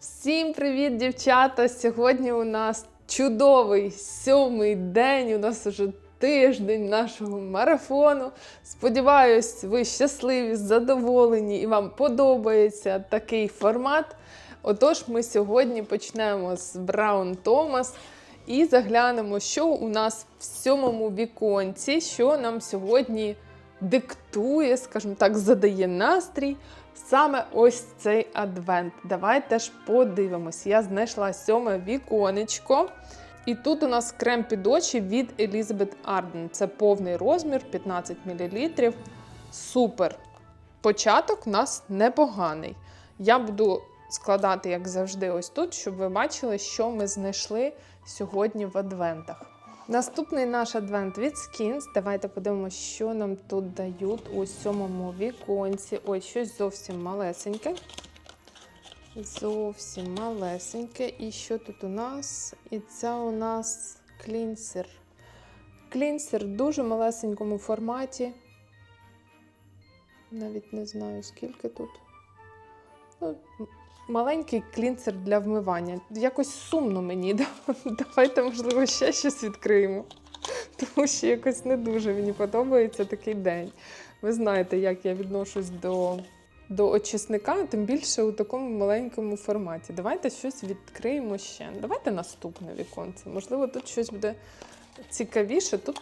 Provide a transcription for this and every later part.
Всім привіт, дівчата! Сьогодні у нас чудовий сьомий день. У нас уже тиждень нашого марафону. Сподіваюсь, ви щасливі, задоволені і вам подобається такий формат. Отож, ми сьогодні почнемо з Браун Томас і заглянемо, що у нас в сьомому віконці, що нам сьогодні диктує, скажімо так, задає настрій. Саме ось цей адвент. Давайте ж подивимось. Я знайшла сьоме віконечко. І тут у нас крем під очі від Elizabeth Arden. Це повний розмір, 15 мл. Супер. Початок у нас непоганий. Я буду складати, як завжди, ось тут, щоб ви бачили, що ми знайшли сьогодні в адвентах. Наступний наш адвент від Skins. Давайте подивимося, що нам тут дають у сьомому віконці. Ой, щось зовсім малесеньке. Зовсім малесеньке. І що тут у нас? І це у нас клінсер. Клінсер в дуже малесенькому форматі. Навіть не знаю, скільки тут. Ну, маленький клінсер для вмивання. Якось сумно мені. да? Давайте, можливо, ще щось відкриємо. Тому що якось не дуже мені подобається такий день. Ви знаєте, як я відношусь до, до очисника, тим більше у такому маленькому форматі. Давайте щось відкриємо ще. Давайте наступне віконце. Можливо, тут щось буде цікавіше. Тут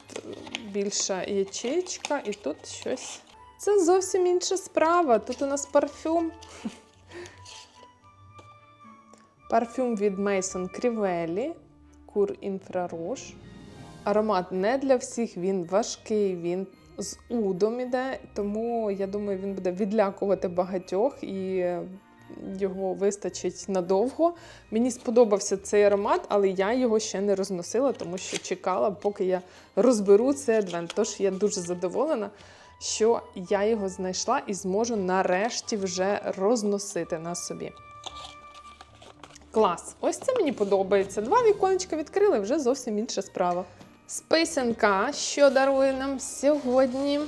більша ячейка, і тут щось. Це зовсім інша справа. Тут у нас парфюм. Парфюм від Mason Crivelli, Кур Інфраруж. Аромат не для всіх, він важкий, він з удом іде, тому я думаю, він буде відлякувати багатьох і його вистачить надовго. Мені сподобався цей аромат, але я його ще не розносила, тому що чекала, поки я розберу цей адвент. Тож я дуже задоволена, що я його знайшла і зможу нарешті вже розносити на собі. Клас! Ось це мені подобається. Два віконечка відкрили, вже зовсім інша справа. Списанка, що дарує нам сьогодні?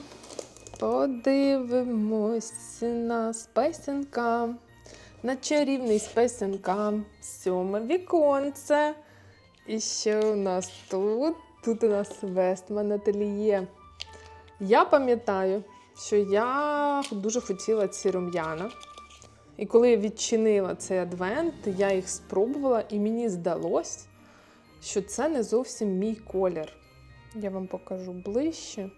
Подивимось на списанка. На чарівний списанка. Сьоме віконце. І що у нас тут? Тут у нас Вестман Ательє. Я пам'ятаю, що я дуже хотіла ці рум'яна. І коли я відчинила цей адвент, я їх спробувала, і мені здалось, що це не зовсім мій колір. Я вам покажу ближче.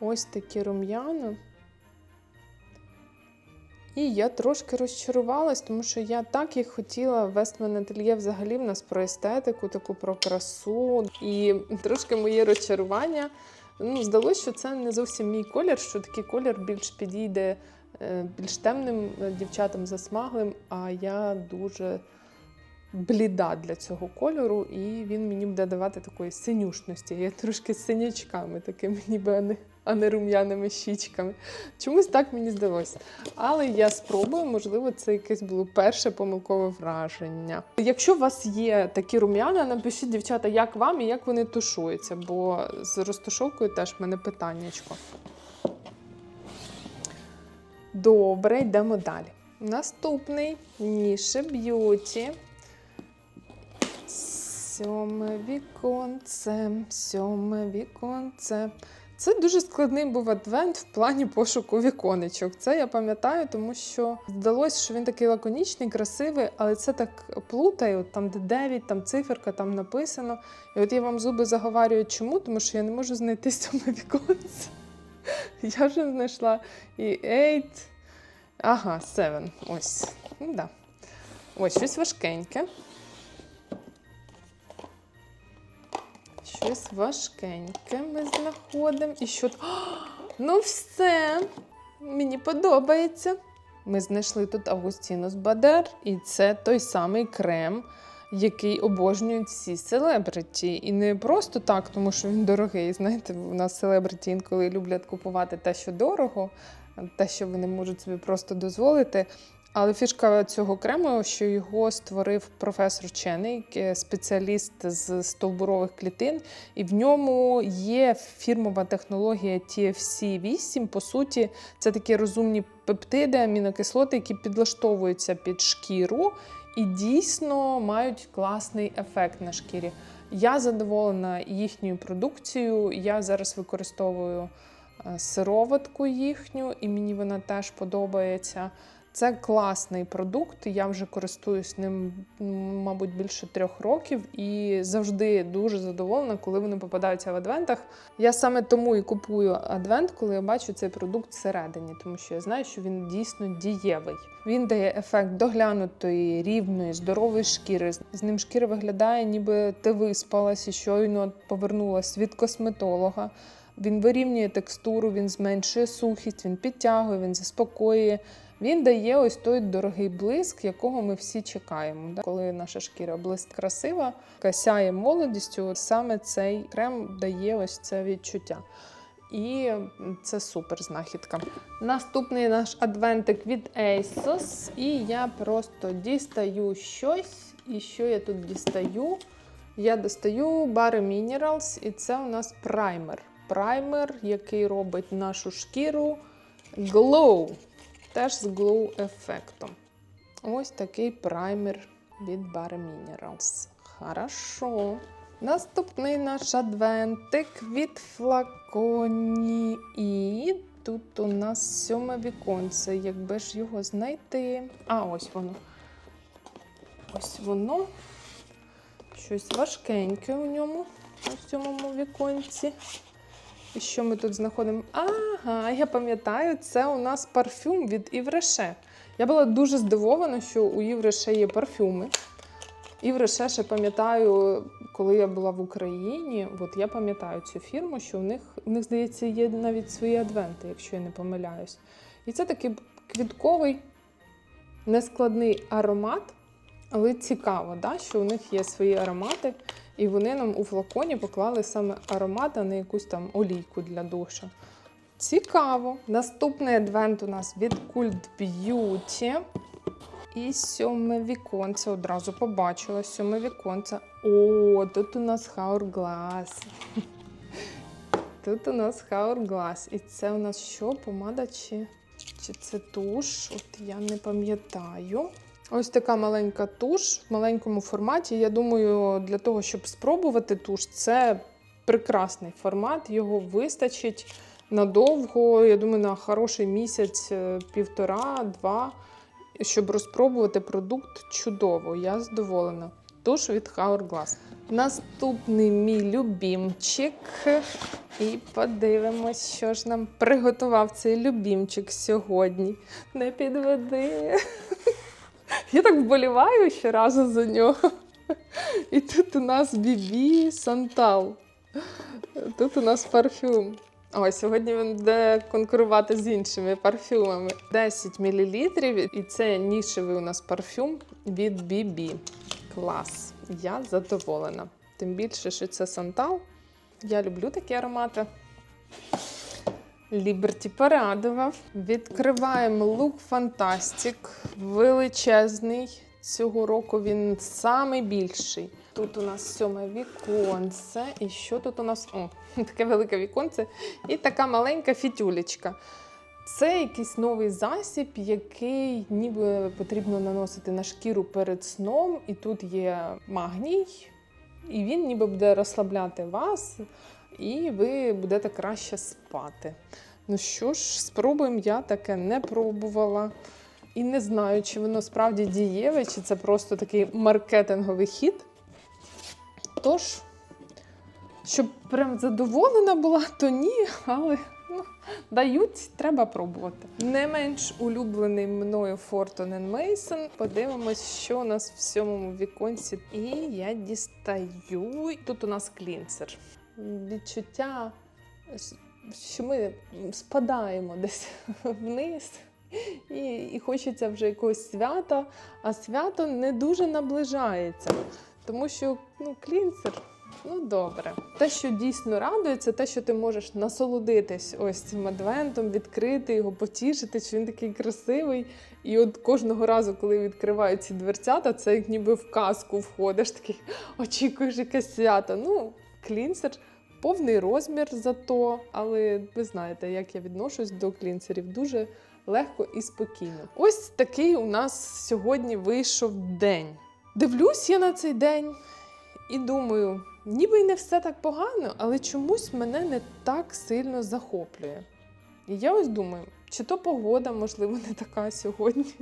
Ось такі рум'яна. І я трошки розчарувалась, тому що я так їх хотіла вести на ательє взагалі в нас про естетику, таку про красу. І трошки моє розчарування. Ну, здалося, що це не зовсім мій колір, що такий колір більш підійде більш темним е, дівчатам засмаглим, а я дуже бліда для цього кольору, і він мені буде давати такої синюшності. Я трошки синячками, такими ніби а не, а не рум'яними щічками. Чомусь так мені здалося. Але я спробую, можливо, це якесь було перше помилкове враження. Якщо у вас є такі рум'яна, напишіть, дівчата, як вам і як вони тушуються, бо з розтушовкою теж в мене питаннячко. Добре, йдемо далі. Наступний Ніше Б'юті. Сьоме віконце, сьоме віконце. Це дуже складний був адвент в плані пошуку віконечок. Це я пам'ятаю, тому що здалося, що він такий лаконічний, красивий, але це так плутає, от там де 9, там циферка, там написано. І от я вам зуби заговарюю, чому? Тому що я не можу знайти сьоме віконце. Я вже знайшла і 8. Ага, 7. Ось. Ну, да. Ось щось важкеньке. Щось важкеньке ми знаходимо. І що. О, ну все, мені подобається. Ми знайшли тут Августінус Бадер, і це той самий крем, який обожнюють всі селебриті. І не просто так, тому що він дорогий. Знаєте, у нас селебриті інколи люблять купувати те, що дорого, те, що вони можуть собі просто дозволити. Але фішка цього крему, що його створив професор Чений, е, спеціаліст з стовбурових клітин, і в ньому є фірмова технологія TFC-8. По суті, це такі розумні пептиди, амінокислоти, які підлаштовуються під шкіру і дійсно мають класний ефект на шкірі. Я задоволена їхньою продукцією. Я зараз використовую е, сироватку їхню, і мені вона теж подобається. Це класний продукт. Я вже користуюсь ним, мабуть, більше трьох років і завжди дуже задоволена, коли вони попадаються в адвентах. Я саме тому і купую адвент, коли я бачу цей продукт всередині, тому що я знаю, що він дійсно дієвий. Він дає ефект доглянутої, рівної, здорової шкіри. З ним шкіра виглядає, ніби ти виспалась і щойно повернулась від косметолога. Він вирівнює текстуру, він зменшує сухість, він підтягує, він заспокоює. Він дає ось той дорогий блиск, якого ми всі чекаємо. Да? Коли наша шкіра блиск красива, яка сяє молодістю, саме цей крем дає ось це відчуття. І це супер знахідка. Наступний наш адвентик від ASOS. І я просто дістаю щось. І що я тут дістаю? Я достаю Bare Minerals, і це у нас праймер. Праймер, який робить нашу шкіру glow. Теж з glow ефектом. Ось такий праймер від Bare Minerals. Хорошо. Наступний наш адвентик від флаконі. І тут у нас сьоме віконце. Якби ж його знайти. А, ось воно. Ось воно. Щось важкеньке у ньому, у цьому віконці. Що ми тут знаходимо? Ага, я пам'ятаю, це у нас парфюм від Івреше. Я була дуже здивована, що у Івреше є парфюми. Івреше ще пам'ятаю, коли я була в Україні, от я пам'ятаю цю фірму, що в них, в них, здається, є навіть свої адвенти, якщо я не помиляюсь. І це такий квітковий, нескладний аромат, але цікаво, да, що у них є свої аромати. І вони нам у флаконі поклали саме аромат, а не якусь там олійку для душа. Цікаво. Наступний адвент у нас від Cult Beauty. І сьоме віконце одразу побачила. Сьоме віконце. О, тут у нас Hourglass. Тут у нас Hourglass. І це у нас що? Помада чи, чи це туш? От я не пам'ятаю. Ось така маленька туш в маленькому форматі. Я думаю, для того, щоб спробувати туш, це прекрасний формат. Його вистачить надовго. Я думаю, на хороший місяць, е, півтора-два, щоб розпробувати продукт чудово. Я задоволена. Туш від Hourglass. Наступний мій любімчик. І подивимось, що ж нам приготував цей любімчик сьогодні. Не підведи. Я так вболіваю щоразу за нього. І тут у нас Бібі Сантал. Тут у нас парфюм. Ой, сьогодні він буде конкурувати з іншими парфюмами. 10 мл, і це нішевий у нас парфюм від BB. Клас. Я задоволена. Тим більше, що це Сантал. Я люблю такі аромати. Ліберті порадував. Відкриваємо лук Фантастик. Величезний. Цього року він самий більший. Тут у нас сьоме віконце. І що тут у нас? О, таке велике віконце. І така маленька фітюлечка. Це якийсь новий засіб, який ніби потрібно наносити на шкіру перед сном. І тут є магній, і він ніби буде розслабляти вас, і ви будете краще спати. Ну що ж, спробуємо, я таке не пробувала. І не знаю, чи воно справді дієве, чи це просто такий маркетинговий хід. Тож, щоб прям задоволена була, то ні, але ну, дають, треба пробувати. Не менш улюблений мною Fortune Mason. Подивимось, що у нас в сьомому віконці. І я дістаю. Тут у нас клінсер. Відчуття, що ми спадаємо десь вниз. І, і хочеться вже якогось свята, а свято не дуже наближається. Тому що ну, клінсер, Ну, добре. Те, що дійсно радує, це те, що ти можеш насолодитись ось цим адвентом, відкрити його, потішити, що він такий красивий. І от кожного разу, коли відкривають ці дверцята, це як ніби в казку входиш, такий очікуєш якесь свято. Ну, клінсер. Повний розмір зато, але ви знаєте, як я відношусь до клінсерів дуже легко і спокійно. Ось такий у нас сьогодні вийшов день. Дивлюсь я на цей день і думаю, ніби й не все так погано, але чомусь мене не так сильно захоплює. І я ось думаю, чи то погода, можливо, не така сьогодні,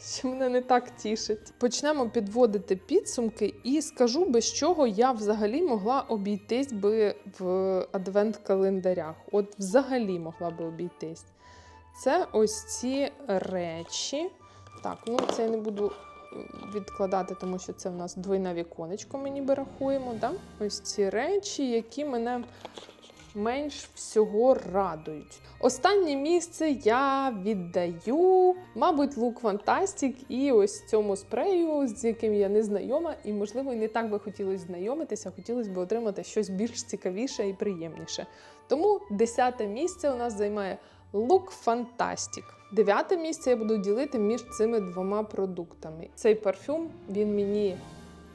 що мене не так тішить. Почнемо підводити підсумки і скажу, без чого я взагалі могла обійтись би в адвент-календарях. От взагалі могла би обійтись. Це ось ці речі. Так, ну це я не буду відкладати, тому що це в нас двойне віконечко, ми ніби рахуємо. Да? Ось ці речі, які мене менш всього радують. Останнє місце я віддаю, мабуть, лук Фантастік і ось цьому спрею, з яким я не знайома, і, можливо, не так би хотілося знайомитися, хотілося б отримати щось більш цікавіше і приємніше. Тому десяте місце у нас займає лук Фантастік. Дев'яте місце я буду ділити між цими двома продуктами. Цей парфюм він мені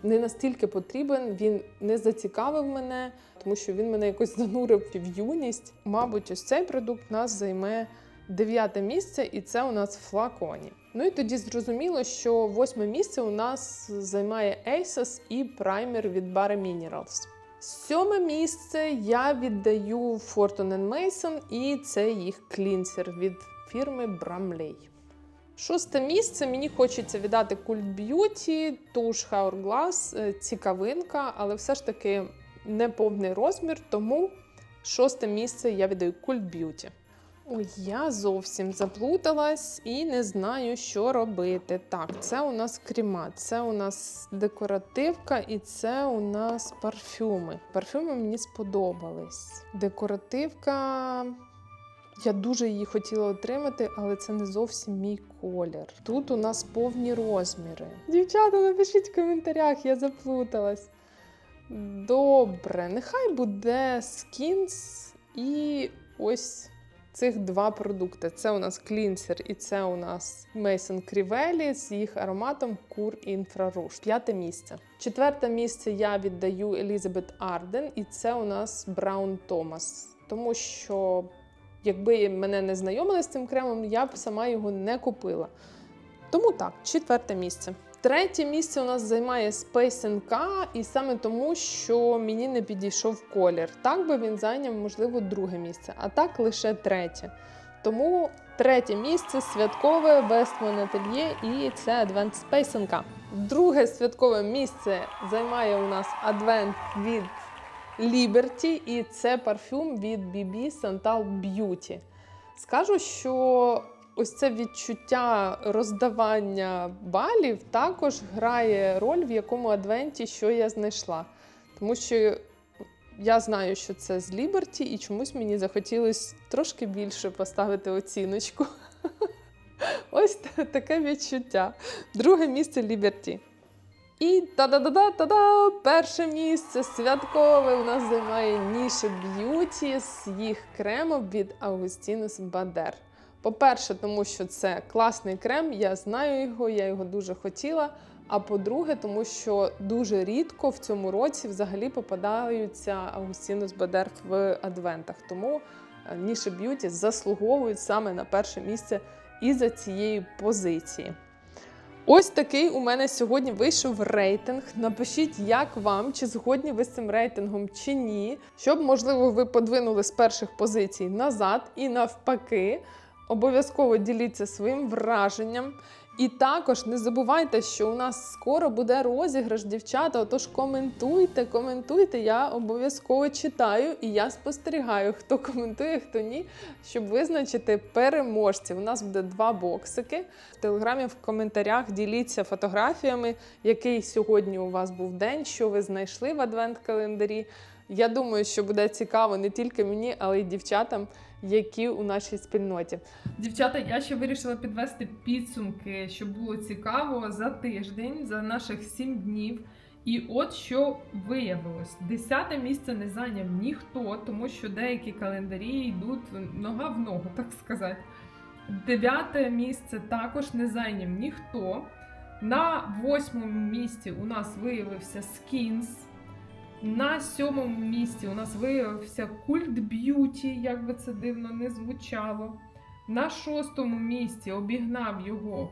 не настільки потрібен, він не зацікавив мене, тому що він мене якось занурив в юність. Мабуть, ось цей продукт нас займе дев'яте місце, і це у нас в флаконі. Ну і тоді зрозуміло, що восьме місце у нас займає Asos і праймер від Bare Minerals. Сьоме місце я віддаю Fortune Mason, і це їх клінсер від фірми Bramley. Шосте місце мені хочеться віддати Cult Beauty, туш Hourglass, е, цікавинка, але все ж таки не повний розмір, тому шосте місце я віддаю Cult Beauty. Ой, я зовсім заплуталась і не знаю, що робити. Так, це у нас крема, це у нас декоративка і це у нас парфюми. Парфюми мені сподобались. Декоративка. Я дуже її хотіла отримати, але це не зовсім мій колір. Тут у нас повні розміри. Дівчата, напишіть в коментарях, я заплуталась. Добре, нехай буде скінс і ось цих два продукти. Це у нас клінсер і це у нас Mason Crivelli з їх ароматом Cure Infrarouge. П'яте місце. Четверте місце я віддаю Елізабет Арден, і це у нас Браун Томас. Тому що, якби мене не знайомили з цим кремом, я б сама його не купила. Тому так, четверте місце. Третє місце у нас займає Space NK, і саме тому, що мені не підійшов колір. Так би він зайняв, можливо, друге місце, а так лише третє. Тому третє місце святкове Westman Atelier і це Advent Space NK. Друге святкове місце займає у нас Advent від Liberty, і це парфюм від BB Santal Beauty. Скажу, що ось це відчуття роздавання балів також грає роль, в якому адвенті що я знайшла. Тому що я знаю, що це з Liberty, і чомусь мені захотілося трошки більше поставити оціночку. Ось таке відчуття. Друге місце Liberty. І та-да-да-да-та-да! Перше місце святкове у нас займає Ніше Б'юті з їх кремом від Augustinus Bader. По-перше, тому що це класний крем, я знаю його, я його дуже хотіла. А по-друге, тому що дуже рідко в цьому році взагалі попадаються Augustinus Bader в адвентах. Тому е, Ніше Б'юті заслуговують саме на перше місце із-за цієї позиції. Ось такий у мене сьогодні вийшов рейтинг. Напишіть, як вам, чи згодні ви з цим рейтингом, чи ні. Щоб, можливо, ви подвинули з перших позицій назад і навпаки. Обов'язково діліться своїм враженням. І також не забувайте, що у нас скоро буде розіграш, дівчата. Отож коментуйте, коментуйте. Я обов'язково читаю і я спостерігаю, хто коментує, хто ні, щоб визначити переможців. У нас буде два боксики. В телеграмі в коментарях діліться фотографіями, який сьогодні у вас був день, що ви знайшли в адвент-календарі. Я думаю, що буде цікаво не тільки мені, але й дівчатам, які у нашій спільноті. Дівчата, я ще вирішила підвести підсумки, щоб було цікаво за тиждень, за наших сім днів. І от що виявилось: десяте місце не зайняв ніхто, тому що деякі календарі йдуть нога в ногу, так сказати. Дев'яте місце також не зайняв ніхто. На восьмому місці у нас виявився Skins. На сьомому місці у нас виявився Культ Б'юті, як би це дивно не звучало. На шостому місці обігнав його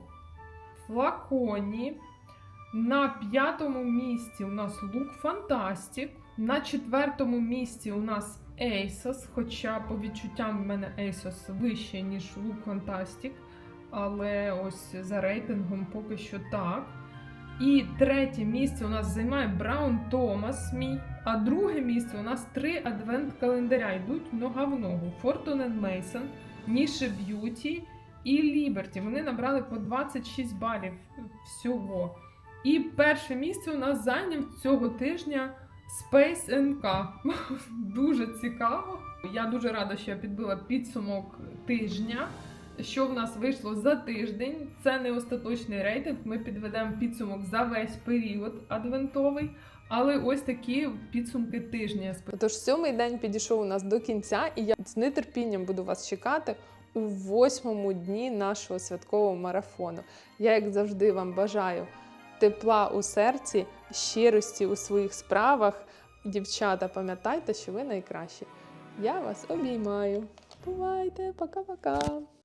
Флаконі. На п'ятому місці у нас Лук Фантастік. На четвертому місці у нас Asos, хоча по відчуттям в мене Asos вище, ніж Лук Фантастік. Але ось за рейтингом поки що так. І третє місце у нас займає Браун Томас, мій. А друге місце у нас три адвент-календаря йдуть нога в ногу: Fortune Mason, Ніше Б'юті і Liberty. Вони набрали по 26 балів всього. І перше місце у нас зайняв цього тижня Space NK. Дуже цікаво. Я дуже рада, що я підбила підсумок тижня. Що в нас вийшло за тиждень? Це не остаточний рейтинг. Ми підведемо підсумок за весь період адвентовий. Але ось такі підсумки тижня. Тож сьомий день підійшов у нас до кінця, і я з нетерпінням буду вас чекати у восьмому дні нашого святкового марафону. Я, як завжди, вам бажаю тепла у серці, щирості у своїх справах. Дівчата, пам'ятайте, що ви найкращі. Я вас обіймаю. Бувайте, пока-пока.